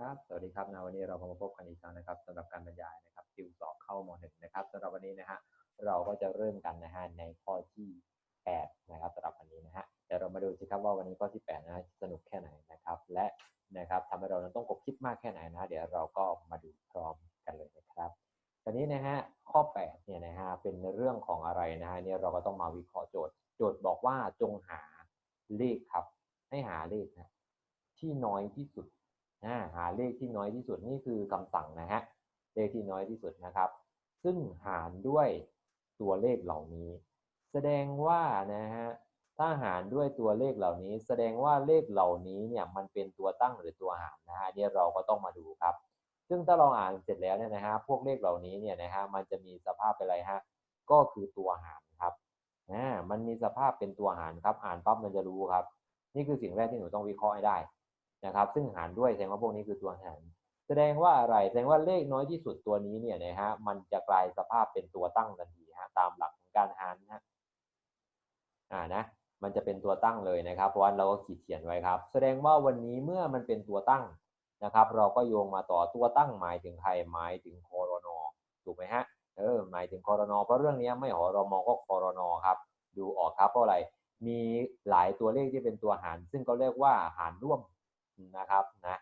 ครับสวัสดีครับนะวันนี้เรามาพบกันอีกครั้งนะครับสำหรับการบรรยายนะครับติวสอบเข้ามหนึ่งนะครับสำหรับวันนี้นะฮะเราก็จะเริ่มกันนะฮะในข้อที่8นะครับสำหรับวันนี้นะฮะเดี๋ยวเรามาดูสิครับว่าวันนี้ข้อที่8นะฮะสนุกแค่ไหนนะครับ และนะครับทำให้เรานั้นต้องกบคิดมากแค่ไหนนะฮะเดี๋ยวเราก็มาดูพร้อมกันเลยนะครับตอนนี้นะฮะข้อ8เนี่ยนะฮะเป็นเรื่องของอะไรนะฮะเนี่ยเราก็ต้องมาวิเคราะห์โจทย์ โจทย์บอกว่าจงหาเลขครับ ให้หาเลขนะที่น้อยที่สุด หาเลขที่น้อยที่สุดนี่คือคำสั่งนะฮะเลขที่น้อยที่สุดนะครับ ซึ่งหารด้วยตัวเลขเหล่านี้ แสดงว่านะฮะถ้าหารด้วยตัวเลขเหล่านี้ แสดงว่าเลขเหล่านี้เนี่ยมันเป็นตัวตั้งหรือตัวหารนะฮะเนี่ยเราก็ต้องมาดูครับ ซึ่งถ้าเราอ่านเสร็จแล้วเนี่ยนะฮะพวกเลขเหล่านี้เนี่ยนะฮะมันจะมีสภาพเป็นอะไรฮะก็คือตัวหารครับอ่ามันมีสภาพเป็นตัวหารครับ อ่านปั๊บมันจะรู้ครับ นี่คือสิ่งแรกที่หนูต้องวิเคราะห์ให้ได้ นะครับ ซึ่งหารด้วยแสดงว่าพวกนี้คือตัวหาร แสดงว่าอะไรแสดงว่าเลขน้อยที่สุดตัวนี้เนี่ยนะฮะมันจะกลายสภาพเป็นตัวตั้งทันทีฮะตามหลักของการหารนะอ่านะมันจะเป็นตัวตั้งเลยนะครับ เพราะว่าเราก็ขีดเขียนไว้ครับ แสดงว่าวันนี้เมื่อมันเป็นตัวตั้งนะครับ เราก็โยงมาต่อตัวตั้งหมายถึงใครหมายถึงคอรนอถูกไหมฮะเออหมายถึงคอรนอเพราะเรื่องนี้ไม่หอรมอก็คอรนอครับ ดูออกครับเพราะอะไรมีหลายตัวเลขที่เป็นตัวหาร ซึ่งก็เรียกว่าหารร่วม นะครับนะ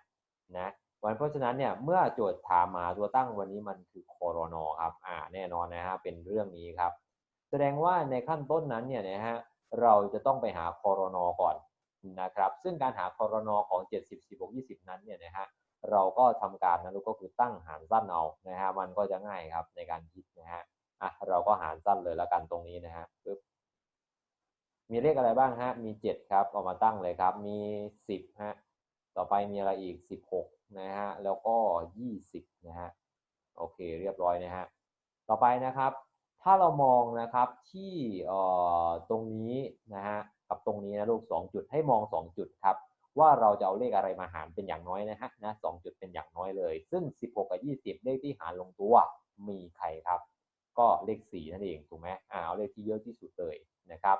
นะวันเพราะฉะนั้นเนี่ยเมื่อโจทย์ถามมาตัวตั้งวันนี้มันคือคอรนอครับอ่าแน่นอนนะฮะเป็นเรื่องนี้ครับ แสดงว่าในขั้นต้นนั้นเนี่ยนะฮะเราจะต้องไปหาคอรนอก่อนนะครับ ซึ่งการหาคอรนอของ 70 16 20 นั้นเนี่ยนะฮะเราก็ทำการนะลูกก็คือตั้งหารสั้นเอานะฮะมันก็จะง่ายครับในการคิดนะฮะอะเราก็หารสั้นเลยแล้วกันตรงนี้นะฮะปึ๊บมีเลขอะไรบ้างฮะมี 7 ครับเอามาตั้งเลยครับมี 10ฮะ ต่อไปมีอะไรอีก 16 นะฮะ แล้วก็ 20 นะฮะ โอเค เรียบร้อยนะฮะ ต่อไปนะครับ ถ้าเรามองนะครับที่เอ่อตรงนี้นะฮะ กับตรงนี้นะลูก 2 จุด ให้มอง 2 จุดครับ ว่าเราจะเอาเลขอะไรมาหารเป็นอย่างน้อยนะฮะ นะ2จุดเป็นอย่างน้อยเลย ซึ่ง 16 กับ 20 เลขที่หารลงตัวมีใครครับ ก็เลข 4 นั่นเอง ถูกไหมอ่าเอาเลขที่เยอะที่สุดเลยนะครับ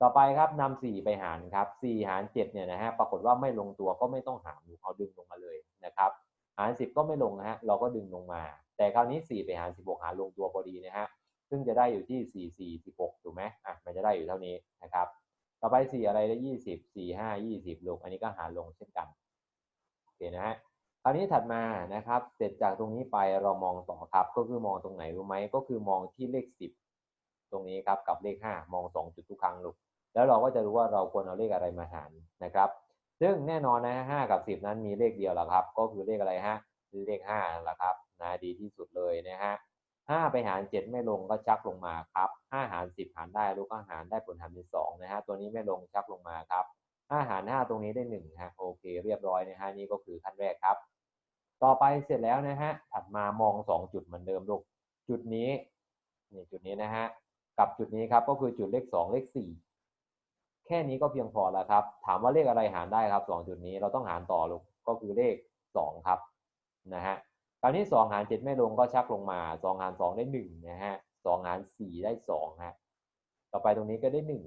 ต่อไปครับนำสี่ไปหารครับสี่หารเจ็ดเนี่ยนะฮะปรากฏว่าไม่ลงตัวก็ไม่ต้องหารเอาดึงลงมาเลยนะครับ หารสิบก็ไม่ลงนะฮะเราก็ดึงลงมา แต่คราวนี้สี่ไปหารสิบหกหารลงตัวพอดีนะฮะซึ่งจะได้อยู่ที่สี่สี่สิบหกถูกไหมอะมันจะได้อยู่เท่านี้นะครับ ต่อไปสี่อะไรได้ยี่สิบสี่ห้ายี่สิบลง อันนี้ก็หารลงเช่นกันโอเคนะฮะคราวนี้ถัดมานะครับ เสร็จจากตรงนี้ไปเรามองต่อครับ ก็คือมองตรงไหนรู้ไหมก็คือมองที่เลขสิบ ตรงนี้ครับกับเลขห้ามองสองจุดทุกครั้งลูกแล้วเราก็จะรู้ว่าเราควรเอาเลขอะไรมาหารนะครับ ซึ่งแน่นอนนะห้ากับสิบนั้นมีเลขเดียวแหละครับ ก็คือเลขอะไรฮะเลขห้าแหละครับนะดีที่สุดเลยนะฮะห้าไปหารเจ็ดไม่ลงก็ชักลงมาครับห้าหารสิบหารได้ลูกก็หารได้ผลหารเป็นสองนะฮะตัวนี้ไม่ลงชักลงมาครับห้าหารห้าตรงนี้ได้หนึ่งฮะโอเคเรียบร้อยนะฮะนี่ก็คือขั้นแรกครับ ต่อไปเสร็จแล้วนะฮะถัดมามองสองจุดเหมือนเดิมลูกจุดนี้นี่จุดนี้นะฮะ กับจุดนี้ครับก็คือจุดเลขสองเลขสี่แค่นี้ก็เพียงพอแล้วครับ ถามว่าเลขอะไรหารได้ครับสองจุดนี้เราต้องหารต่อลูกก็คือเลขสองครับนะฮะคราวนี้สองหารเจ็ดไม่ลงก็ชักลงมาสองหารสองได้หนึ่งนะฮะสองหารสี่ได้สองฮะต่อไปตรงนี้ก็ได้หนึ่ง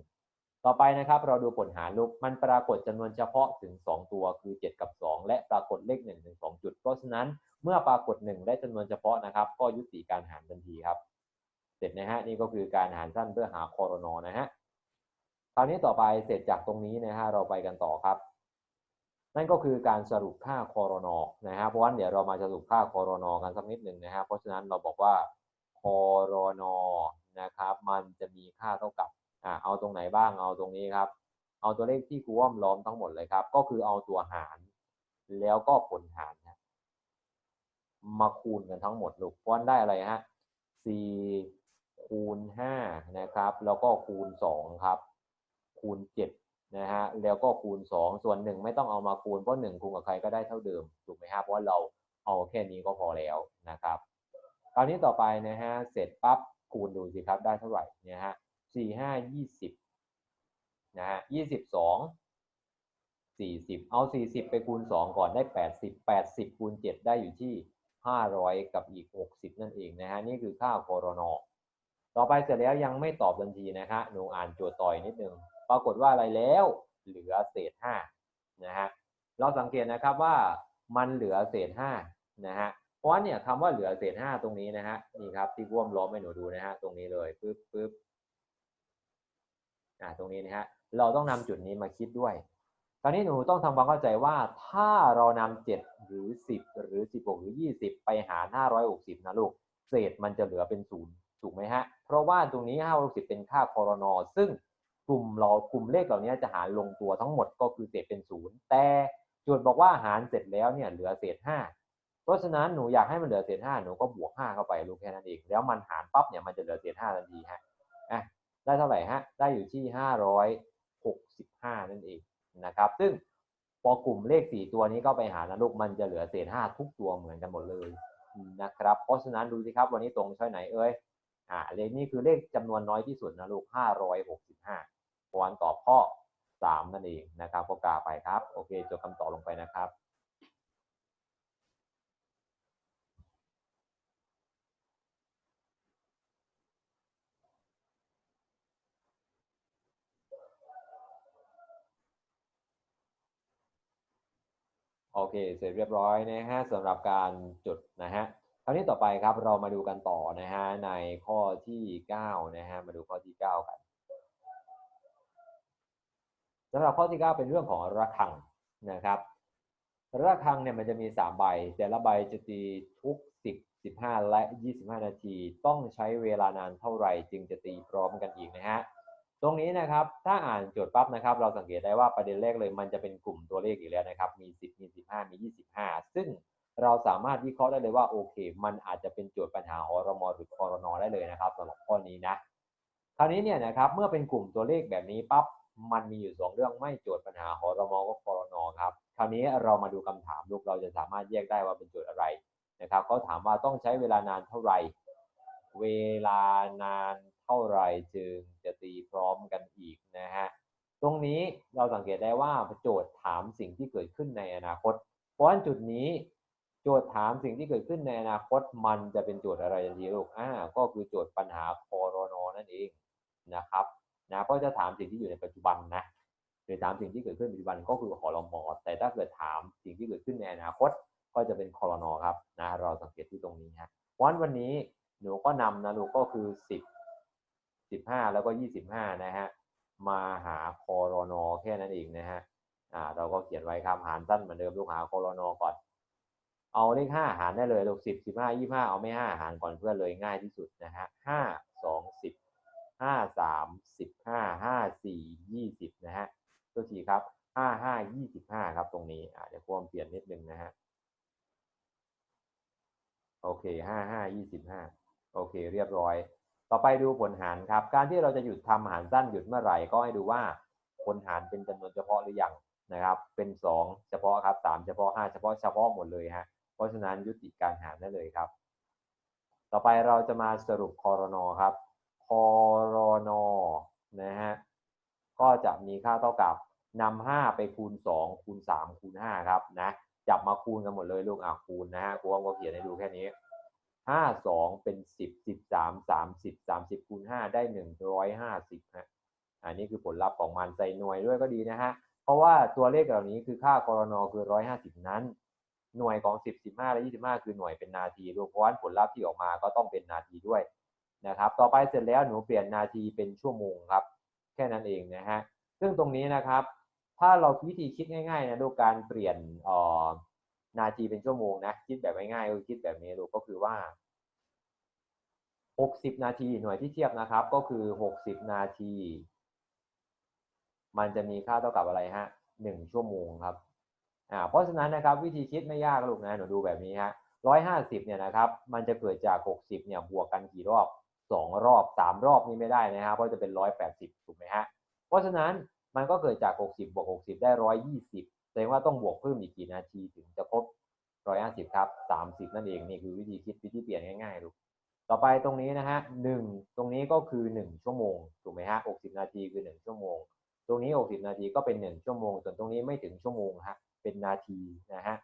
ต่อไปนะครับ เราดูผลหารลูกมันปรากฏจำนวนเฉพาะถึง 2 ตัวคือ 7 กับ 2 และปรากฏเลข1ถึง2จุด เพราะฉะนั้นเมื่อปรากฏ 1 ได้จำนวนเฉพาะนะครับ ก็ยุติการหารทันทีครับ ร็จนะฮะนี่ก็คือการหารสั้นเพื่อหาคอรนอนะฮะคราวนี้ต่อไปเสร็จจากตรงนี้นะฮะเราไปกันต่อครับ นั่นก็คือการสรุปค่าคอรนอนะฮะเพราะว่าเดี๋ยวเรามาสรุปค่าคอรนอกันสักนิดหนึ่งนะฮะเพราะฉะนั้นเราบอกว่าคอรนอนะครับมันจะมีค่าเท่ากับอ่าเอาตรงไหนบ้างเอาตรงนี้ครับ เอาตัวเลขที่ครูอ้อมล้อมทั้งหมดเลยครับ ก็คือเอาตัวหาร แล้วก็ผลหารนะมาคูณกันทั้งหมดลูกเพราะได้อะไรฮะสี่ คูณห้านะครับ แล้วก็คูณสองครับ คูณ7นะฮะแล้วก็คูณ 2 ส่วน 1 ไม่ต้องเอามาคูณเพราะ1คูณกับใครก็ได้เท่าเดิมถูกไหมครับเพราะเราเอาแค่นี้ก็พอแล้วนะครับคราวนี้ต่อไปนะฮะเสร็จปั๊บคูณดูสิครับได้เท่าไหร่นี่ยฮะสี่ห้ายี่สิบนะฮะยี่สิบสองสี่สิบเอาสี่สิบไปคูณสองก่อนได้แปดสิบแปดสิบคูณเจ็ดได้อยู่ที่ห้าร้อยกับอีกหกสิบนั่นเองนะฮะนี่คือค่าโคโรนอ ต่อไปเสร็จแล้วยังไม่ตอบทันทีนะฮะหนูอ่านโจทย์ต่อยนิดนึงปรากฏว่าอะไรแล้วเหลือเศษห้านะฮะเราสังเกตนะครับว่ามันเหลือเศษห้านะฮะเพราะว่าเนี่ยคำว่าเหลือเศษห้าตรงนี้นะฮะนี่ครับที่ร่วมล้อมให้หนูดูนะฮะตรงนี้เลยปึ๊บปึ๊บอ่าตรงนี้นะฮะเราต้องนำจุดนี้มาคิดด้วยตอนนี้หนูต้องทำความเข้าใจว่าถ้าเรานำเจ็ดหรือสิบหรือสิบหกหรือยี่สิบไปหารห้าร้อยหกสิบนะลูก เศษมันจะเหลือเป็นศูนย์ ถูกไหมฮะ เพราะว่าตรงนี้ห้าร้อยหกสิบเป็นค่าคอรนอซึ่งกลุ่มเรากลุ่มเลขเหล่านี้จะหารลงตัวทั้งหมดก็คือเศษเป็นศูนย์แต่โจทย์บอกว่าหารเสร็จแล้วเนี่ยเหลือเศษห้าเพราะฉะนั้นหนูอยากให้มันเหลือเศษห้าหนูก็บวกห้าเข้าไปลูกแค่นั้นเอง แล้วมันหารปั๊บเนี่ยมันจะเหลือเศษห้าทันทีฮะอะได้เท่าไหร่ฮะได้อยู่ที่ห้าร้อยหกสิบห้านั่นเองนะครับ ซึ่งพอกลุ่มเลขสี่ตัวนี้ก็ไปหารนะลูกมันจะเหลือเศษห้าทุกตัวเหมือนกันหมดเลยนะครับ เพราะฉะนั้นดูสิครับวันนี้ตรงช้อยไหนเอ้ย อ่าเลขนี้คือเลขจำนวนน้อยที่สุดนะลูกห้าร้อยหกสิบห้าวันตอบข้อสามนั่นเองนะครับก็กาไปครับ โอเคจบคำตอบลงไปนะครับโอเค เสร็จเรียบร้อยนะฮะสำหรับการจุดนะฮะ คราวนี้ต่อไปครับเรามาดูกันต่อนะฮะในข้อที่9นะฮะมาดูข้อที่ 9 กันสำหรับข้อที่ 9 เป็นเรื่องของระฆังนะครับระฆังเนี่ยมันจะมี 3 ใบ แต่ละใบจะตีทุก 10 15 และ 25 นาที ต้องใช้เวลานานเท่าไหร่ จึงจะตีพร้อมกันอีกนะฮะตรงนี้นะครับถ้าอ่านโจทย์ปั๊บนะครับ เราสังเกตได้ว่าประเด็นแรกเลยมันจะเป็นกลุ่มตัวเลขอีกแล้วนะครับ มี 10 มี 15 มี 25 ซึ่ง เราสามารถวิเคราะห์ได้เลยว่าโอเค มันอาจจะเป็นโจทย์ปัญหาหรมหรือคอรนอได้เลยนะครับสำหรับข้อนี้นะคราวนี้เนี่ยนะครับเมื่อเป็นกลุ่มตัวเลขแบบนี้ปั๊บมันมีอยู่ 2 เรื่องไม่โจทย์ปัญหาหรมก็คอรนอครับคราวนี้เรามาดูคำถามลูกเราจะสามารถแยกได้ว่าเป็นโจทย์อะไรนะครับเขาถามว่าต้องใช้เวลานานเท่าไหร่ เวลานานเท่าไหร่จึงจะตีพร้อมกันอีกนะฮะตรงนี้เราสังเกตได้ว่าโจทย์ถามสิ่งที่เกิดขึ้นในอนาคต เพราะฉะนั้นจุดนี้ โจทย์ถามสิ่งที่เกิดขึ้นในอนาคตมันจะเป็นโจทย์อะไรทันทีลูกอ่าก็คือโจทย์ปัญหาคอรนนั่นเองนะครับนะก็จะถามสิ่งที่อยู่ในปัจจุบันนะหรือถามสิ่งที่เกิดขึ้นปัจจุบันก็คือคอรมอแต่ถ้าเกิดถามสิ่งที่เกิดขึ้นในอนาคตก็จะเป็นคอรนอครับนะเราสังเกตที่ตรงนี้ฮะวันวันนี้หนูก็นำนะลูกก็คือสิบสิบห้าแล้วก็ยี่สิบห้านะฮะมาหาคอรนอแค่นั้นเองนะฮะอ่าเราก็เขียนไว้ครับหารสั้นเหมือนเดิมลูกหาคอรนอก่อน เอาเลขห้าหารได้เลยลูกสิบสิบห้ายี่ห้าเอาไม่ห้าหารก่อนเพื่อนเลยง่ายที่สุดนะฮะห้าสองสิบห้าสามสิบห้าห้าสี่ยี่สิบนะฮะตัวสี่ครับห้าห้ายี่สิบห้าครับตรงนี้อ่าเดี๋ยวความเปลี่ยนนิดนึงนะฮะโอเคห้าห้ายี่สิบห้าโอเค เรียบร้อย ต่อไปดูผลหารครับ การที่เราจะหยุดทำหารสั้นหยุดเมื่อไหร่ก็ให้ดูว่าผลหารเป็นจำนวนเฉพาะหรือยังนะครับ เป็นสองเฉพาะครับสามเฉพาะห้าเฉพาะเฉพาะหมดเลยฮะ เพราะฉะนั้นยุติการหารได้เลยครับ ต่อไปเราจะมาสรุปคอรนอครับคอรนอนะฮะก็จะมีค่าเท่ากับนำห้าไปคูณสองคูณสามคูณห้าครับนะจับมาคูณกันหมดเลยลูกอะคูณนะฮะกูว่าก็เขียนให้ดูแค่นี้ห้าสองเป็นสิบสิบสามสามสิบสามสิบคูณห้าได้หนึ่งร้อยห้าสิบฮะอันนี้คือผลลัพธ์ของมันใส่หน่วยด้วยก็ดีนะฮะเพราะว่าตัวเลขเหล่านี้คือค่ากรนอคือร้อยห้าสิบนั้น หน่วยของสิบสิบห้าและยี่สิบห้าคือหน่วยเป็นนาทีด้วยเพราะว่าผลลัพธ์ที่ออกมาก็ต้องเป็นนาทีด้วยนะครับ ต่อไปเสร็จแล้วหนูเปลี่ยนนาทีเป็นชั่วโมงครับ แค่นั้นเองนะฮะ ซึ่งตรงนี้นะครับ ถ้าเราวิธีคิดง่ายๆนะดูการเปลี่ยนออนาทีเป็นชั่วโมงนะ คิดแบบง่ายๆก็คิดแบบนี้ดูก็คือว่า 60 นาทีหน่วยที่เทียบนะครับ ก็คือ 60 นาที มันจะมีค่าเท่ากับอะไรฮะ1ชั่วโมงครับ อ่าเพราะฉะนั้นนะครับวิธีคิดไม่ยากลูกนะหนูดูแบบนี้ฮะ150เนี่ยนะครับมันจะเกิดจาก60เนี่ยบวกกันกี่รอบ2รอบ3รอบนี่ไม่ได้นะครับเพราะจะเป็น180ถูกไหมฮะเพราะฉะนั้นมันก็เกิดจาก60บบวก60ได้120แสดงว่าต้องบวกเพิ่มอีกกี่นาทีถึงจะครบ150ครับ30นั่นเองนี่คือวิธีคิดวิธีเปลี่ยนง่ายๆลูกต่อไปตรงนี้นะฮะหนึ่งตรงนี้ก็คือหนึ่งชั่วโมงถูกไหมฮะหกสิบนาทีคือหนึ่งชั่วโมง ตรงนี้หกสิบนาทีก็เป็นหนึ่งชั่วโมงส่วนตรงนี้ไม่ถึงชั่วโมงฮะ เป็นนาทีนะฮะ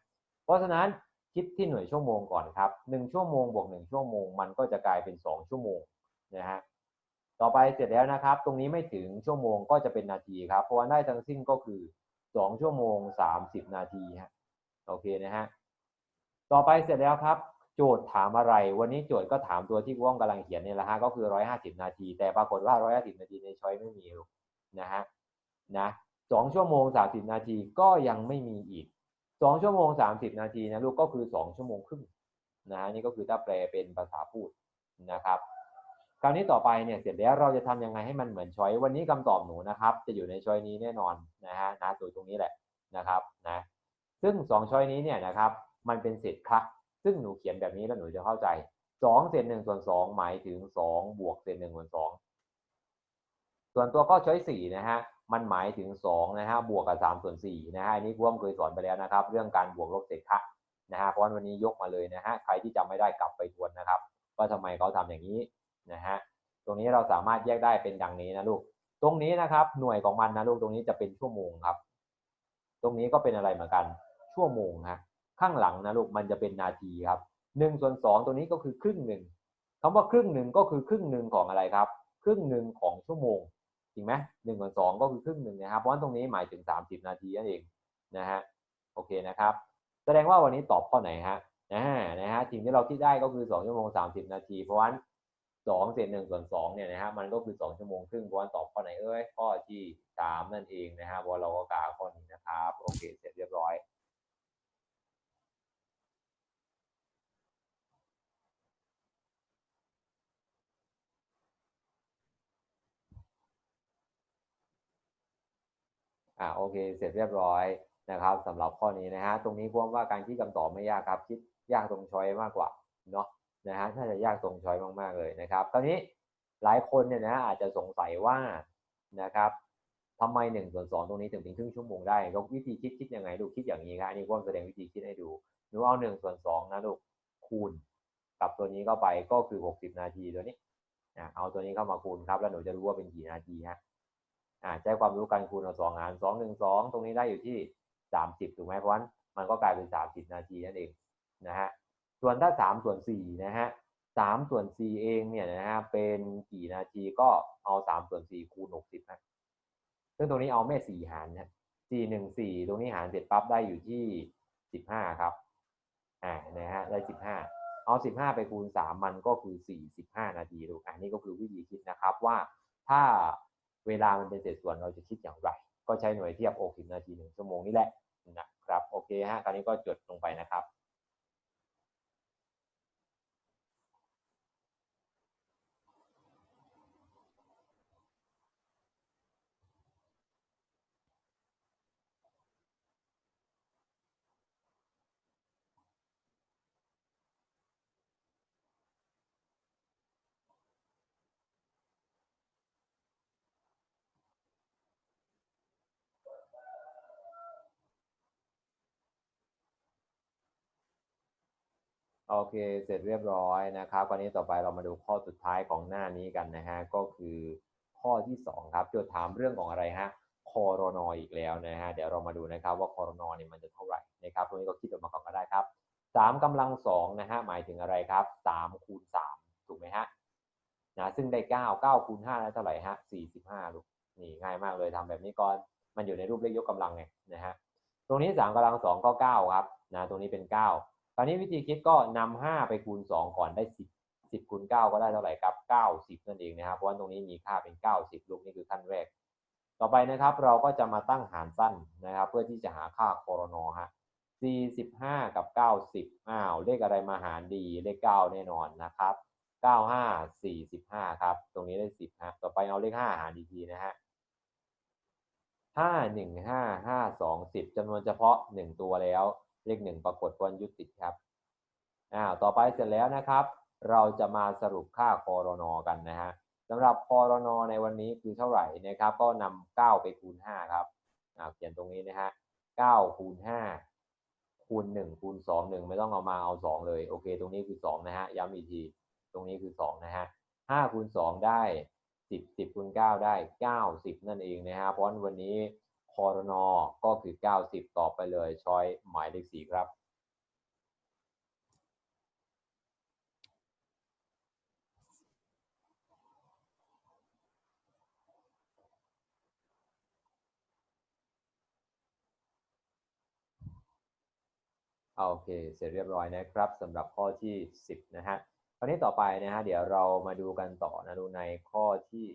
เพราะฉะนั้นคิดที่หน่วยชั่วโมงก่อนครับหนึ่งชั่วโมงบวกหนึ่งชั่วโมง มันก็จะกลายเป็นสองชั่วโมงนะฮะต่อไปเสร็จแล้วนะครับ ตรงนี้ไม่ถึงชั่วโมงก็จะเป็นนาทีครับเพราะว่าได้ทั้งสิ้นก็คือสองชั่วโมงสามสิบนาทีฮะโอเคนะฮะต่อไปเสร็จแล้วครับ โจทย์ถามอะไร วันนี้โจทย์ก็ถามตัวที่ว่องกำลังเขียนเนี่ยแหละฮะก็คือ 150 นาที แต่ปรากฏว่า 150 นาทีในช้อยไม่มีลูกนะฮะนะ สองชั่วโมง 30 นาทีก็ยังไม่มีอีก 2 ชั่วโมง 30 นาทีนะลูกก็คือ 2 ชั่วโมงครึ่งนะฮะนี่ก็คือถ้าแปลเป็นภาษาพูดนะครับ คราวนี้ต่อไปเนี่ยเสร็จแล้วเราจะทำยังไงให้มันเหมือนช้อยวันนี้คำตอบหนูนะครับ จะอยู่ในช้อยนี้แน่นอนนะฮะนะตัวตรงนี้แหละนะครับนะซึ่งสองช้อยนี้เนี่ยนะครับมันเป็นเศษคละซึ่งหนูเขียนแบบนี้แล้วหนูจะเข้าใจสองเศษหนึ่งส่วนสองหมายถึงสองบวกเศษหนึ่งส่วนสองส่วนตัวก็ช้อยสี่นะฮะ มันหมายถึงสองนะฮะบวกกับสามส่วนสี่นะฮะอันนี้พวกเคยสอนไปแล้วนะครับ เรื่องการบวกลบเศษคละนะฮะเพราะวันนี้ยกมาเลยนะฮะใครที่จำไม่ได้กลับไปทวนนะครับว่าทำไมเขาทำอย่างนี้นะฮะตรงนี้เราสามารถแยกได้เป็นดังนี้นะลูก ตรงนี้นะครับ หน่วยของมันนะลูกตรงนี้จะเป็นชั่วโมงครับ ตรงนี้ก็เป็นอะไรเหมือนกัน ชั่วโมงฮะข้างหลังนะลูกมันจะเป็นนาทีครับหนึ่งส่วนสองตัวนี้ก็คือครึ่งหนึ่งคำว่าครึ่งหนึ่งก็คือครึ่งหนึ่งของอะไรครับ ครึ่งหนึ่งของชั่วโมง จริงไหมหนึ่งส่วนสองก็คือครึ่งหนึ่งนะครับ เพราะตรงนี้หมายถึงสามสิบนาทีนั่นเองนะฮะโอเคนะครับ แสดงว่าวันนี้ตอบข้อไหนฮะนะนะฮะสิ่งที่เราคิดได้ก็คือสองชั่วโมงสามสิบนาที เพราะว่าสองเศษหนึ่งส่วนสองเนี่ยนะฮะมันก็คือสองชั่วโมงครึ่งเพราะว่าตอบข้อไหนเอ้ยข้อที่สามนั่นเองนะฮะเพราะเราก็กาข้อนี้นะครับโอเคเสร็จเรียบร้อย อ่าโอเค เสร็จเรียบร้อยนะครับสำหรับข้อนี้นะฮะตรงนี้พวกว่าการคิดคำตอบไม่ยากครับ คิดยากตรงช้อยมากกว่าเนาะนะฮะถ้าจะยากตรงช้อยมากๆเลยนะครับตอนนี้หลายคนเนี่ยนะอาจจะสงสัยว่านะครับทำไมหนึ่งส่วนสองตรงนี้ถึงเป็นครึ่งชั่วโมงได้ก็วิธีคิดคิดยังไงลูกคิดอย่างนี้ครับนนี้พวกแสดงวิธีคิดให้ดูหนูเอาหนึ่งส่วนสองนะลูกคูณกับตัวนี้เข้าไปก็คือหกสิบนาทีตัวนี้เอาตัวนี้เข้ามาคูณครับ แล้วหนูจะรู้ว่าเป็นกี่นาทีฮะ ใช้ความรู้การคูณเอาสองหารสองหนึ่งสองตรงนี้ได้อยู่ที่สามสิบถูกไหมเพราะฉะนั้นมันก็กลายเป็นสามสิบนาทีนั่นเองนะฮะส่วนถ้าสามส่วนสี่นะฮะสามส่วนสี่เองเนี่ยนะฮะเป็นกี่นาทีก็เอาสามส่วนสี่คูณหกสิบนะซึ่งตรงนี้เอาแม่สี่หารนะสี่หนึ่งสี่ตรงนี้หารเสร็จปั๊บได้อยู่ที่สิบห้าครับอ่านะฮะได้สิบห้าเอาสิบห้าไปคูณสามมันก็คือสี่สิบห้านาทีดูอันนี้ก็คือวิธีคิดนะครับว่าถ้า เวลามันเป็นเศษส่วนเราจะคิดอย่างไร ก็ใช้หน่วยเทียบโอคิมนาทีหนึ่งชั่วโมงนี่แหละนะครับ โอเคฮะคราวนี้ก็จดลงไปนะครับ โอเค เสร็จเรียบร้อยนะครับวันนี้ต่อไปเรามาดูข้อสุดท้ายของหน้านี้กันนะฮะ ก็คือข้อที่ 2 ครับโจทย์ถามเรื่องของอะไรฮะคอรนออีกแล้วนะฮะ เดี๋ยวเรามาดูนะครับว่าคอรนอเนี่ยมันจะเท่าไหร่นะครับตรงนี้ก็คิดออกมาก่อนก็ได้ครับ3กำลัง2นะฮะ หมายถึงอะไรครับ3คูณ3ถูกไหมฮะนะซึ่งได้ 9 9คูณ5ได้เท่าไหร่ฮะ45ลูกนี่ง่ายมากเลยทำแบบนี้ก่อน มันอยู่ในรูปเลขยกกำลังไงนะฮะ ตรงนี้3กำลัง2ก็9ครับนะ ตรงนี้เป็น 9 คราวนี้วิธีคิดก็นำ5ไปคูณ 2 ก่อนได้ 10 10คูณ9ก็ได้เท่าไหร่ครับ 90 นั่นเองนะครับ เพราะว่าตรงนี้มีค่าเป็น 90 ลูกนี่คือขั้นแรก ต่อไปนะครับเราก็จะมาตั้งหารสั้นนะครับ เพื่อที่จะหาค่าโครนฮะ45 กับ 90 อ้าว เลขอะไรมาหารดี เลข 9 แน่นอนนะครับ 95 45 ครับ ตรงนี้ได้ 10ฮะต่อไปเอาเลข 5 หารดีทีนะฮะ5 1 5 5 2 10จำนวนเฉพาะ 1 ตัวแล้ว เลขหนึ่งปรากฏวันยุติครับอ้าวต่อไปเสร็จแล้วนะครับ เราจะมาสรุปค่าคอรนอกันนะฮะสำหรับคอรนอในวันนี้คือเท่าไหร่นะครับ ก็นำ9ไปคูณ5ครับเขียนตรงนี้นะฮะ9คูณ5คูณ1คูณ2 1ไม่ต้องเอามาเอา2เลยโอเค ตรงนี้คือ2นะฮะย้ำอีกทีตรงนี้คือ2นะฮะ5คูณ2ได้10 10คูณ9ได้90นั่นเองนะฮะเพราะวันนี้ คอรนอก็คือ 90 ต่อไปเลยช้อยหมายเลข4ครับ โอเค เสร็จเรียบร้อยนะครับสำหรับข้อที่ 10 นะฮะคราวนี้ต่อไปนะฮะเดี๋ยวเรามาดูกันต่อนะดูในข้อที่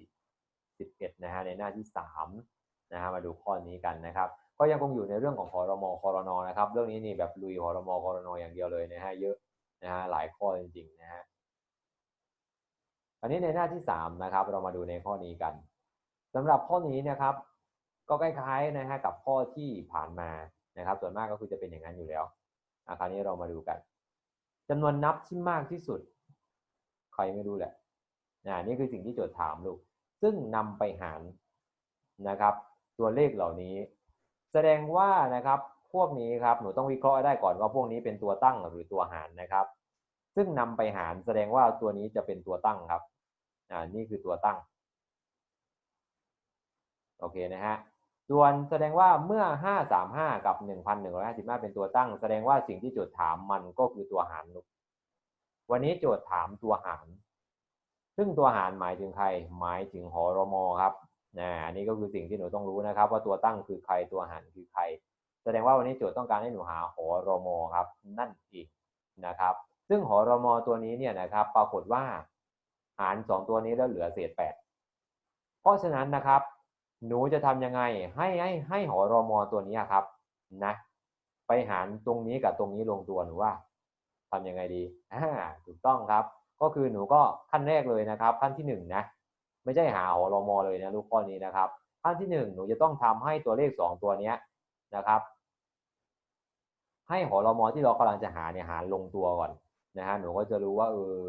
11 นะฮะในหน้าที่ 3 นะฮะมาดูข้อนี้กันนะครับก็ยังคงอยู่ในเรื่องของคอรมอคอรนอนะครับเรื่องนี้นี่แบบลุยคอรมอคอรนออย่างเดียวเลยนะฮะเยอะนะฮะหลายข้อจริงๆนะฮะอันนี้ในหน้าที่3นะครับเรามาดูในข้อนี้กันสำหรับข้อนี้นะครับ ก็คล้ายๆนะฮะกับข้อที่ผ่านมานะครับ ส่วนมากก็คือจะเป็นอย่างนั้นอยู่แล้วอะคราวนี้เรามาดูกันจำนวนนับที่มากที่สุด ใครไม่รู้แหละนะนี่คือสิ่งที่โจทย์ถามลูกซึ่งนำไปหารนะครับ ตัวเลขเหล่านี้ แสดงว่านะครับพวกนี้ครับหนูต้องวิเคราะห์ได้ก่อนว่าพวกนี้เป็นตัวตั้งหรือตัวหารนะครับ ซึ่งนำไปหารแสดงว่าตัวนี้จะเป็นตัวตั้งครับอ่านี่คือตัวตั้งโอเคนะฮะส่วนแสดงว่าเมื่อ 535 กับ 1,155 เป็นตัวตั้ง แสดงว่าสิ่งที่โจทย์ถามมันก็คือตัวหารวันนี้โจทย์ถามตัวหาร ซึ่งตัวหารหมายถึงใคร หมายถึงหอรมอครับ นะอันนี้ก็คือสิ่งที่หนูต้องรู้นะครับ ว่าตัวตั้งคือใครตัวหารคือใคร แสดงว่าวันนี้โจทย์ต้องการให้หนูหาหอรมอครับ นั่นเองนะครับ ซึ่งหอรมอตัวนี้เนี่ยนะครับ ปรากฏว่าหารสองตัวนี้แล้วเหลือเศษแปดเพราะฉะนั้นนะครับ หนูจะทำยังไงให้ให้ให้หอรมอตัวนี้ครับนะ ไปหารตรงนี้กับตรงนี้ลงตัวหนูว่าทำยังไงดีอ่าถูกต้องครับ ก็คือหนูก็ขั้นแรกเลยนะครับ ขั้นที่หนึ่งนะ ไม่ใช่หาหอรมอเลยนะลูกข้อนี้นะครับ ขั้นที่หนึ่งหนูจะต้องทำให้ตัวเลขสองตัวเนี้ยนะครับ ให้หอรมอที่เรากำลังจะหาเนี่ยหารลงตัวก่อนนะฮะหนูก็จะรู้ว่าเออ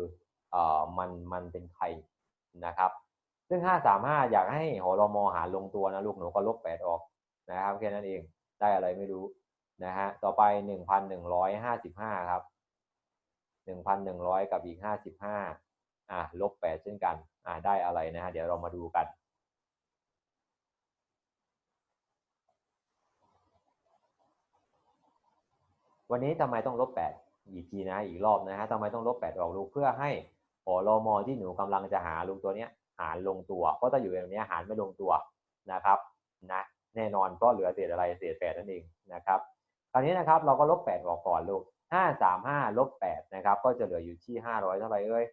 เอ่อมันมันเป็นใครนะครับ ซึ่ง 535 อยากให้หอรมอหารลงตัวนะลูกหนูก็ลบ8ออกนะครับแค่นั้นเองได้อะไรไม่รู้นะฮะต่อไป 1,155 ครับ 1,100 กับอีก 55อะลบ8เช่นกัน ได้อะไรนะฮะเดี๋ยวเรามาดูกันวันนี้ทำไมต้องลบ 8 อีกทีนะอีกรอบนะฮะทำไมต้องลบ 8 ออกลูกเพื่อให้หอรมอที่หนูกำลังจะหาลูกตัวเนี้ยหารลงตัว เพราะถ้าอยู่แบบนี้หารไม่ลงตัวนะครับนะแน่นอนก็เหลือเศษอะไรเศษแปดนั่นเองนะครับคราวนี้นะครับเราก็ลบแปดออกก่อนลูกห้าสามห้าลบแปดนะครับก็จะเหลืออยู่ที่ห้าร้อยเท่าไหร่เอ้ย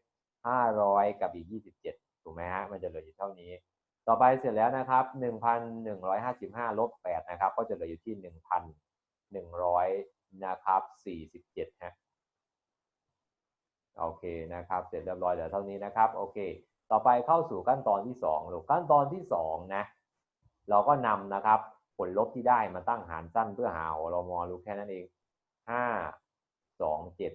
ห้าร้อยกับอีกยี่สิบเจ็ด ถูกไหมฮะมันจะเหลืออยู่เท่านี้ ต่อไปเสร็จแล้วนะครับหนึ่งพันหนึ่งร้อยห้าสิบห้าลบแปดนะครับ ก็จะเหลืออยู่ที่หนึ่งพันหนึ่งร้อยนะครับสี่สิบเจ็ดฮะโอเคนะครับ เสร็จเรียบร้อยเหลือเท่านี้นะครับโอเค ต่อไปเข้าสู่ขั้นตอนที่สองลูกขั้นตอนที่สองนะเราก็นำนะครับผลลบที่ได้มาตั้งหารสั้นเพื่อหาหอรมอรู้แค่นั้นเองห้าสองเจ็ด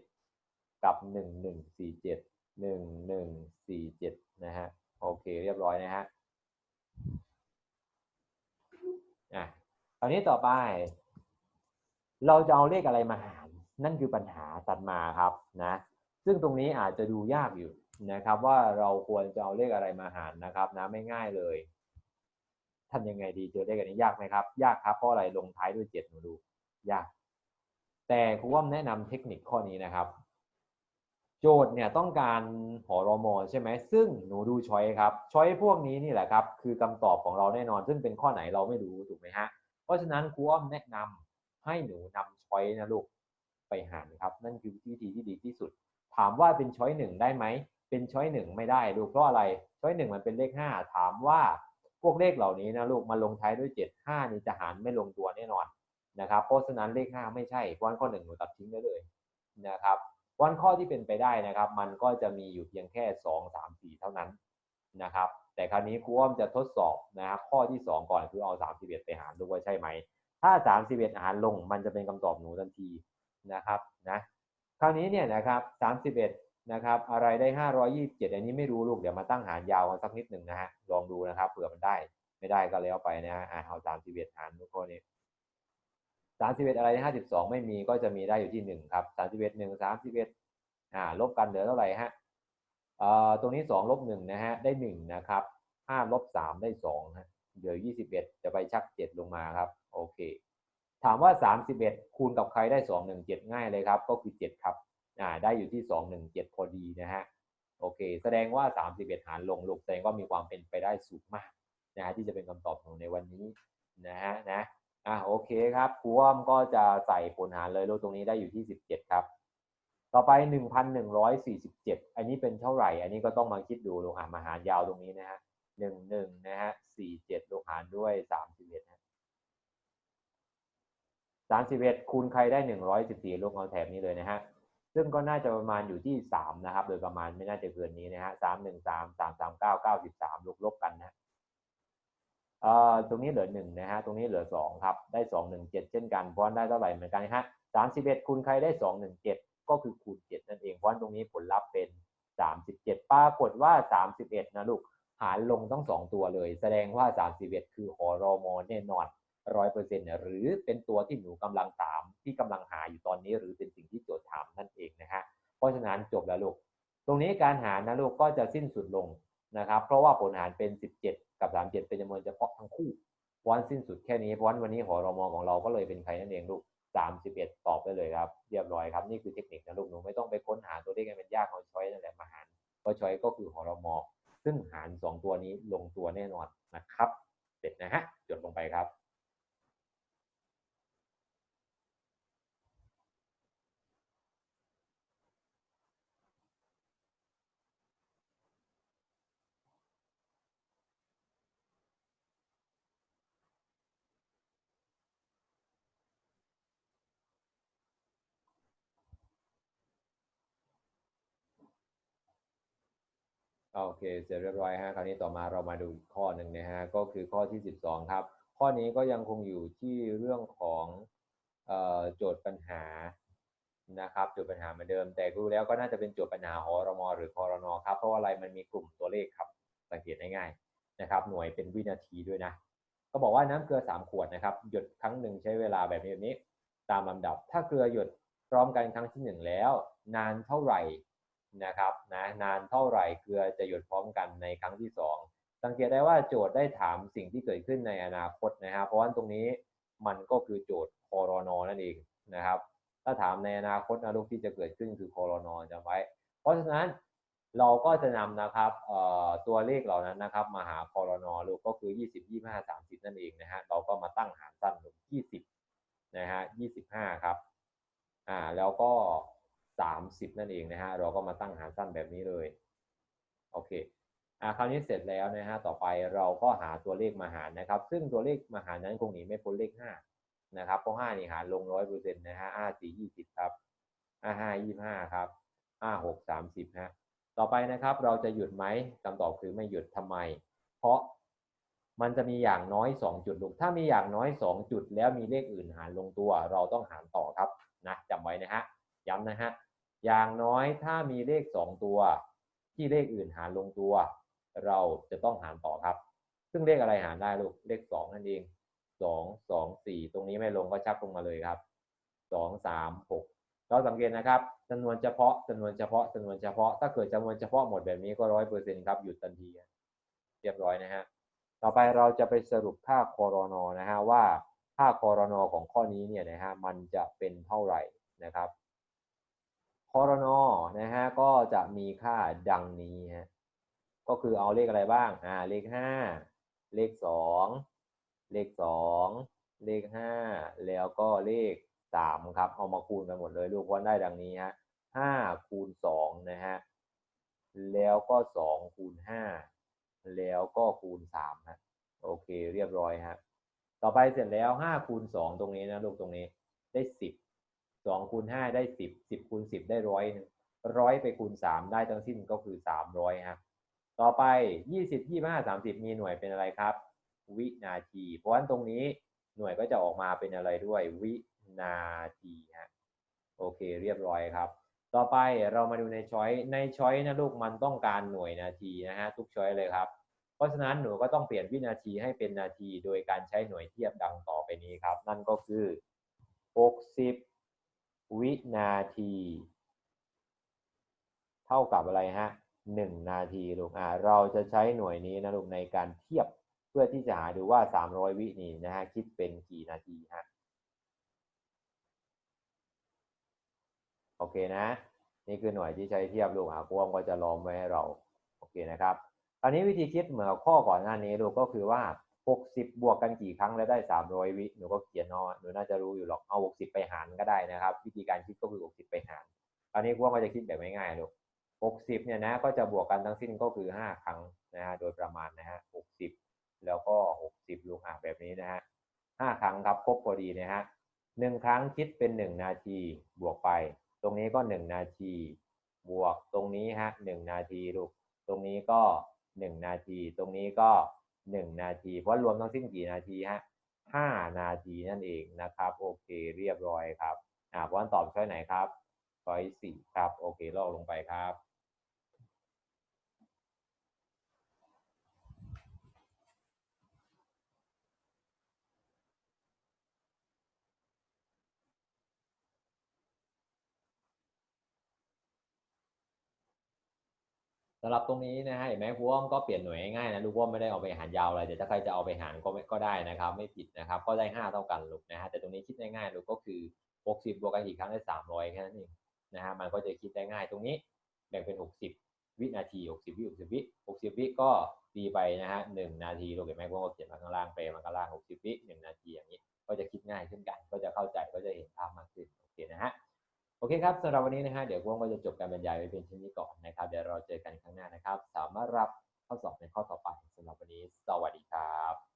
กับหนึ่งหนึ่งสี่เจ็ดหนึ่งหนึ่งสี่เจ็ดนะฮะ โอเคเรียบร้อยนะฮะอะคราวนี้ต่อไป เราจะเอาเลขอะไรมาหาร นั่นคือปัญหาตัดมาครับนะซึ่งตรงนี้อาจจะดูยากอยู่นะครับ ว่าเราควรจะเอาเลขอะไรมาหารนะครับนะไม่ง่ายเลยทำยังไงดีเจอเลขอันนี้ยากไหมครับ ยากครับเพราะอะไรลงท้ายด้วยเจ็ดมาดู ยาก แต่ครูว่าแนะนำเทคนิคข้อนี้นะครับ โจทย์เนี่ยต้องการหอรอมอใช่ไหมซึ่งหนูดูช้อยครับช้อยพวกนี้นี่แหละครับ คือคำตอบของเราแน่นอน ซึ่งเป็นข้อไหนเราไม่รู้ถูกไหมฮะ เพราะฉะนั้นครูอ้อมแนะนำให้หนูนำช้อยนะลูกไปหารครับ นั่นคือวิธีที่ดีที่สุด ถามว่าเป็นช้อยหนึ่งได้ไหม เป็นช้อยหนึ่งไม่ได้ลูกเพราะอะไรช้อยหนึ่งมันเป็นเลขห้าถามว่าพวกเลขเหล่านี้นะลูกมาลงท้ายด้วยเจ็ดห้านี่จะหารไม่ลงตัวแน่นอนนะครับ เพราะฉะนั้นเลขห้าไม่ใช่วันข้อหนึ่งหนูตัดทิ้งได้เลยนะครับ วันข้อที่เป็นไปได้นะครับ มันก็จะมีอยู่เพียงแค่สองสามสี่เท่านั้นนะครับ แต่คราวนี้ครูอ้อมจะทดสอบนะครับข้อที่สองก่อนคือเอาสามสิบเอ็ดไปหารดูว่าใช่ไหม ถ้าสามสิบเอ็ดหารลงมันจะเป็นคำตอบหนูทันทีนะครับนะคราวนี้เนี่ยนะครับสามสิบเอ็ดนะครับอะไรได้ห้าร้อยี่สิบเจ็ดอันนี้ไม่รู้ลูกเดี๋ยวมาตั้งหารยาวกันสักนิดหนึ่งนะฮะลองดูนะครับเผื่อมันได้ไม่ได้ก็แล้วไปนะฮะเอาสามสิบเอ็ดหารทุกคนนี้ สามสิบเอ็ดอะไรห้าสิบสองไม่มีก็จะมีได้อยู่ที่หนึ่งครับสามสิบเอ็ดหนึ่งสามสิบเอ็ดอ่าลบกันเหลือเท่าไหร่ฮะเอ่อตรงนี้สองลบหนึ่งนะฮะได้หนึ่งนะครับห้าลบสามได้สองฮะเหลือยี่สิบเอ็ดจะไปชักเจ็ดลงมาครับโอเค ถามว่าสามสิบเอ็ดคูณกับใครได้สองหนึ่งเจ็ดง่ายเลยครับ ก็คือเจ็ดครับอ่าได้อยู่ที่สองหนึ่งเจ็ดพอดีนะฮะโอเค แสดงว่าสามสิบเอ็ดหารลงลงแสดงว่ามีความเป็นไปได้สูงมากนะฮะที่จะเป็นคำตอบของในวันนี้นะฮะนะ อะโอเคครับครูอ้อมก็จะใส่ผลหารเลยลูตรงนี้ได้อยู่ที่สิบเจ็ดครับ ต่อไปหนึ่งพันหนึ่งร้อยสี่สิบเจ็ดอันนี้เป็นเท่าไหร่ อันนี้ก็ต้องมาคิดดูลูกอะมาหารยาวตรงนี้นะฮะหนึ่งหนึ่งนะฮะสี่เจ็ดลูกหารด้วยสามสิบเอ็ดสามสิบเอ็ดคูณใครได้หนึ่งร้อยสิบสี่ลูกเอาแถบนี้เลยนะฮะซึ่งก็น่าจะประมาณอยู่ที่สามนะครับ โดยประมาณไม่น่าจะเกินนี้นะฮะสามหนึ่งสามสามสามเก้าเก้าสิบสามลบลบกันนะ ตรงนี้เหลือหนึ่งนะฮะตรงนี้เหลือสองครับได้สองหนึ่งเจ็ดเช่นกันเพราะได้เท่าไหร่เหมือนกันนะฮะสามสิบเอ็ดคูณใครได้สองหนึ่งเจ็ดก็คือคูณเจ็ดนั่นเองเพราะตรงนี้ผลลัพธ์เป็นสามสิบเจ็ดปรากฏว่าสามสิบเอ็ดนะลูกหารลงทั้งสองตัวเลย แสดงว่าสามสิบเอ็ดคือหอรอมอแน่นอนร้อยเปอร์เซ็นต์หรือเป็นตัวที่หนูกำลังถามที่กำลังหาอยู่ตอนนี้ หรือเป็นสิ่งที่โจทย์ถามนั่นเองนะฮะเพราะฉะนั้นจบแล้วลูกตรงนี้การหารนะลูกก็จะสิ้นสุดลงนะครับ เพราะว่าผลหารเป็น 17 กับ37เป็นจำนวนเฉพาะทั้งคู่วันสิ้นสุดแค่นี้เพราะวันนี้หอรมอของเราก็เลยเป็นใครนั่นเองลูก31ตอบไปเลยครับเรียบร้อยครับนี่คือเทคนิคนะลูกหนูไม่ต้องไปค้นหาตัวเลขกันเป็นยากเอาช้อยนั่นแหละมาหารเพราะช้อยก็คือหอรมอซึ่งหาร2ตัวนี้ลงตัวแน่นอนนะครับ เสร็จนะฮะจดลงไปครับ โอเคเสร็จเรียบร้อยฮะคราวนี้ต่อมาเรามาดูข้อหนึ่งนะฮะก็คือข้อที่ 12 ครับ ข้อนี้ก็ยังคงอยู่ที่เรื่องของโจทย์ปัญหานะครับโจทย์ปัญหาเหมือนเดิม แต่ดูแล้วก็น่าจะเป็นโจทย์ปัญหาหอรมหรือคอรนครับเพราะว่าอะไรมันมีกลุ่มตัวเลขครับสังเกตง่ายๆนะครับ หน่วยเป็นวินาทีด้วยนะก็บอกว่าน้ำเกลือ 3 ขวดนะครับ หยดครั้งหนึ่งใช้เวลาแบบนี้แบบนี้ ตามลำดับ ถ้าเกลือหยดพร้อมกันครั้งที่ 1 แล้ว นานเท่าไหร่ นะครับนะนานเท่าไหร่เกลือจะหยดพร้อมกันในครั้งที่ 2 สังเกตได้ว่าโจทย์ได้ถามสิ่งที่เกิดขึ้นในอนาคตนะฮะเพราะว่าตรงนี้มันก็คือโจทย์คอรนอนั่นเองนะครับ ถ้าถามในอนาคตนะลูกที่จะเกิดขึ้นคือคอรนอจำไว้ เพราะฉะนั้นเราก็จะนำนะครับตัวเลขเหล่านั้นนะครับมาหาคอรนอลูกก็คือ 20 25 30 นั่นเองนะฮะเราก็มาตั้งหารสั้นลูก20นะฮะ25 ครับอ่าแล้วก็ 30 นั่นเองนะฮะเราก็มาตั้งหารสั้นแบบนี้เลยโอเคอ่าคราวนี้เสร็จแล้วนะฮะต่อไปเราก็หาตัวเลขมาหารนะครับ ซึ่งตัวเลขมาหารนั้นคงหนีไม่พ้นเลข 5 นะครับเพราะ5นี่หารลง100%นะฮะ5 4 20ครับ5 5 25ครับ5 6 30ฮะต่อไปนะครับเราจะหยุดไหมคำตอบคือไม่หยุดทำไม เพราะมันจะมีอย่างน้อย 2 จุดลูกถ้ามีอย่างน้อย 2 จุดแล้วมีเลขอื่นหารลงตัว เราต้องหารต่อครับนะจำไว้นะฮะย้ำนะฮะ อย่างน้อยถ้ามีเลข 2 ตัว ที่เลขอื่นหารลงตัว เราจะต้องหารต่อครับ ซึ่งเลขอะไรหารได้ลูกเลข 2 นั่นเอง2 2 4 ตรงนี้ไม่ลงก็ชักลงมาเลยครับ 2 3 6 เราสังเกตนะครับจำนวนเฉพาะจำนวนเฉพาะจำนวนเฉพาะ ถ้าเกิดจำนวนเฉพาะหมดแบบนี้ก็ร้อยเปอร์เซ็นต์ครับหยุดทันที เรียบร้อยนะฮะต่อไปเราจะไปสรุปค่าคอรนอนะฮะว่าค่าคอรอนของข้อนี้เนี่ยนะฮะมันจะเป็นเท่าไหร่นะครับ คอรนอนะฮะก็จะมีค่าดังนี้ฮะก็คือเอาเลขอะไรบ้างอ่าเลขห้าเลขสองเลขสองเลขห้าแล้วก็เลขสามครับเอามาคูณกันหมดเลยลูกว่าได้ดังนี้ฮะห้าคูณสองนะฮะแล้วก็สองคูณห้าแล้วก็คูณสามฮะโอเคเรียบร้อยฮะต่อไปเสร็จแล้วห้าคูณสองตรงนี้นะลูกตรงนี้ได้สิบ สองคูณห้าได้สิบสิบคูณสิบได้ร้อยหนึ่งร้อยไปคูณสามได้ทั้งสิ้นก็คือสามร้อยครับต่อไปยี่สิบยี่ห้าสามสิบมีหน่วยเป็นอะไรครับ วินาที เพราะฉะนั้นตรงนี้หน่วยก็จะออกมาเป็นอะไรด้วยวินาทีฮะโอเคเรียบร้อยครับ ต่อไปเรามาดูในช้อยในช้อยนะลูกมันต้องการหน่วยนาทีนะฮะทุกช้อยเลยครับ เพราะฉะนั้นหนูก็ต้องเปลี่ยนวินาทีให้เป็นนาที โดยการใช้หน่วยเทียบดังต่อไปนี้ครับ นั่นก็คือ 60 วินาที เท่ากับอะไรฮะหนึ่งนาทีลูกอ่าเราจะใช้หน่วยนี้นะลูกในการเทียบเพื่อที่จะหาดูว่าสามร้อยวินี่นะฮะคิดเป็นกี่นาทีฮะโอเคนะ นี่คือหน่วยที่ใช้เทียบลูกหาควมก็จะล้อมไว้ให้เรา โอเคนะครับ ตอนนี้วิธีคิดเหมือนข้อก่อนหน้านี้ลูกก็คือว่า หกสิบบวกกันกี่ครั้งแล้วได้สามร้อยวิหนูก็เขียนเนาะหนูน่าจะรู้อยู่หรอกเอาหกสิบไปหารก็ได้นะครับ วิธีการคิดก็คือหกสิบไปหารตอนนี้พวกก็จะคิดแบบง่ายๆลูกหกสิบเนี่ยนะก็จะบวกกันทั้งสิ้นก็คือห้าครั้งนะฮะโดยประมาณนะฮะหกสิบแล้วก็หกสิบลูกอะแบบนี้นะฮะห้าครั้งครับครบพอดีนะฮะหนึ่งครั้งคิดเป็นหนึ่งนาทีบวกไป ตรงนี้ก็หนึ่งนาที บวกตรงนี้ฮะหนึ่งนาทีลูกตรงนี้ก็หนึ่งนาที ตรงนี้ก็ หนึ่งนาที เพราะรวมทั้งสิ้นกี่นาทีฮะห้านาทีนั่นเองนะครับ โอเคเรียบร้อยครับอ่าเพราะฉะนั้นตอบช้อยไหนครับช้อยสี่ครับ โอเคลอกลงไปครับ สำหรับตรงนี้นะฮะเห็นไหมครูอ้อมก็เปลี่ยนหน่วยง่ายๆนะลูกอ้อมไม่ได้เอาไปหารยาวอะไรเดี๋ยวถ้าใครจะเอาไปหารก็ไม่ก็ได้นะครับ ไม่ผิดนะครับ ก็ได้ห้าเท่ากันลูกนะฮะแต่ตรงนี้คิดง่ายๆลูกก็คือหกสิบบวกกันกี่ครั้งได้สามร้อยแค่นั้นเองนะฮะมันก็จะคิดได้ง่ายตรงนี้แบ่งเป็นหกสิบวินาทีหกสิบวิหกสิบวิหกสิบวิก็ตีไปนะฮะหนึ่งนาทีลูกเห็นไหมพวกเราเขียนมาข้างล่างเปรมาข้างล่างหกสิบวิหนึ่งนาทีอย่างนี้ ก็จะคิดง่ายขึ้นกัน ก็จะเข้าใจก็จะเห็นภาพมากขึ้นโอเคนะฮะ โอเคครับสำหรับวันนี้นะฮะเดี๋ยวว่วงก็จะจบการบรรยายไว้เป็นเช่นนี้ก่อนนะครับ เดี๋ยวเราเจอกันครั้งหน้านะครับ สามารถรับข้อสอบในข้อต่อไปสำหรับวันนี้ สวัสดีครับ